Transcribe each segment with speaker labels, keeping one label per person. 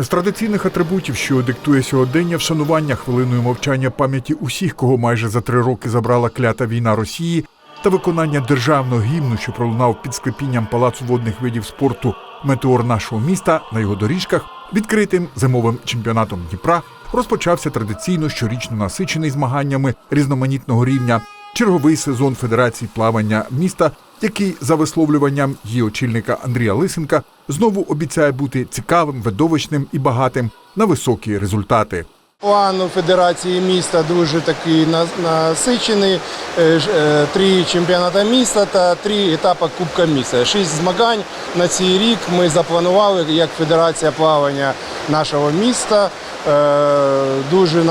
Speaker 1: З традиційних атрибутів, що диктує сьогодення, вшанування хвилиною мовчання пам'яті усіх, кого майже за три роки забрала клята війна Росії, та виконання державного гімну, що пролунав під склепінням палацу водних видів спорту метеор нашого міста на його доріжках, відкритим зимовим чемпіонатом Дніпра розпочався традиційно щорічно насичений змаганнями різноманітного рівня. Черговий сезон Федерації плавання міста, який за висловлюванням її очільника Андрія Лисенка знову обіцяє бути цікавим, видовищним і багатим на високі результати.
Speaker 2: План у Федерації міста дуже такий насичений. Е, е, Три чемпіонати міста та три етапи Кубка міста. Шість змагань на цей рік ми запланували як Федерація плавання нашого міста. Е, Дуже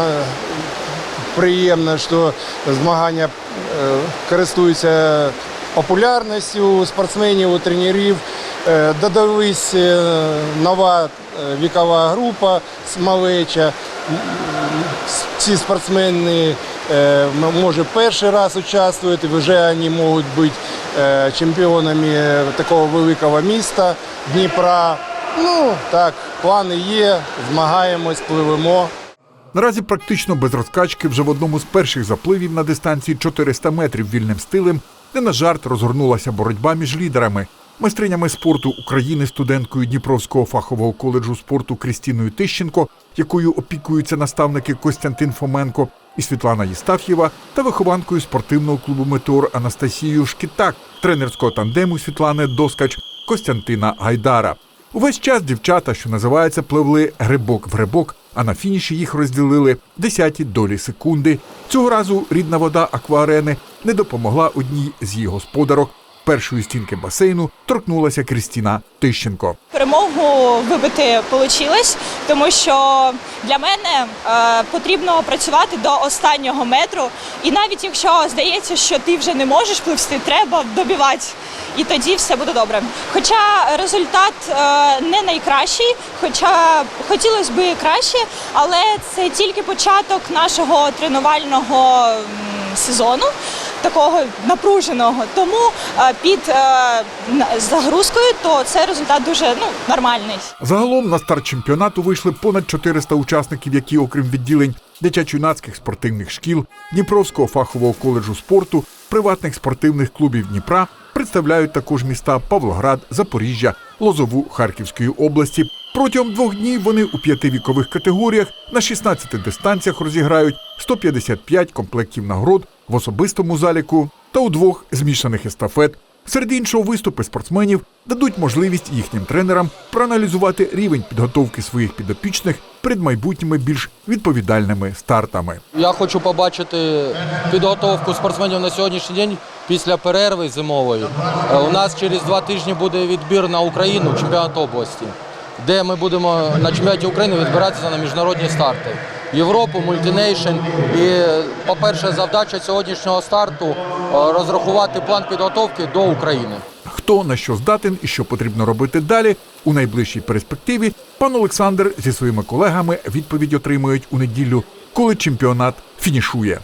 Speaker 2: приємно, що змагання користуються популярністю спортсменів, у тренерів. Е, Додалась е, нова е, вікова група з малеча. Ці спортсмени може перший раз участвують, і вже вони можуть бути чемпіонами такого великого міста Дніпра. Ну так, плани є, змагаємось, пливемо.
Speaker 1: Наразі практично без розкачки вже в одному з перших запливів на дистанції 400 метрів вільним стилем, не на жарт розгорнулася боротьба між лідерами. Майстринями спорту України, студенткою Дніпровського фахового коледжу спорту Крістіною Тищенко, якою опікуються наставники Костянтин Фоменко і Світлана Єстаф'єва, та вихованкою спортивного клубу Метеор Анастасією Шкітак, тренерського тандему Світлани Доскач Костянтина Гайдара. Увесь час дівчата, що називається, пливли грибок в грибок, а на фініші їх розділили десяті долі секунди. Цього разу рідна вода акваарени не допомогла одній з її господарок. Першої стінки басейну торкнулася Крістіна Тищенко.
Speaker 3: Перемогу вибити вийшло, тому що для мене е, потрібно працювати до останнього метру. І навіть якщо здається, що ти вже не можеш пливсти, треба добивати. І тоді все буде добре. Хоча результат е, не найкращий, хоча хотілося б краще, але це тільки початок нашого тренувального сезону. Такого напруженого, тому е, під е, загрузкою, то це результат дуже ну нормальний.
Speaker 1: Загалом на старт чемпіонату вийшли понад 400 учасників, які, окрім відділень дитячо-юнацьких спортивних шкіл, Дніпровського фахового коледжу спорту, приватних спортивних клубів Дніпра, представляють також міста Павлоград, Запоріжжя, Лозову Харківської області. Протягом двох днів вони у п'яти вікових категоріях на 16 дистанціях розіграють 155 комплектів нагород в особистому заліку та у двох змішаних естафет. Серед іншого, виступи спортсменів дадуть можливість їхнім тренерам проаналізувати рівень підготовки своїх підопічних перед майбутніми більш відповідальними стартами.
Speaker 4: Я хочу побачити підготовку спортсменів на сьогоднішній день після перерви зимової. Е, У нас через два тижні буде відбір на Україну, чемпіонат області, де ми будемо на чемпіонаті України відбиратися на міжнародні старти. Європу, мультинейшн. І, по-перше, завдача сьогоднішнього старту е, розрахувати план підготовки до України.
Speaker 1: Хто на що здатен і що потрібно робити далі у найближчій перспективі, пан Олександр зі своїми колегами відповідь отримують у неділю, коли чемпіонат фінішує.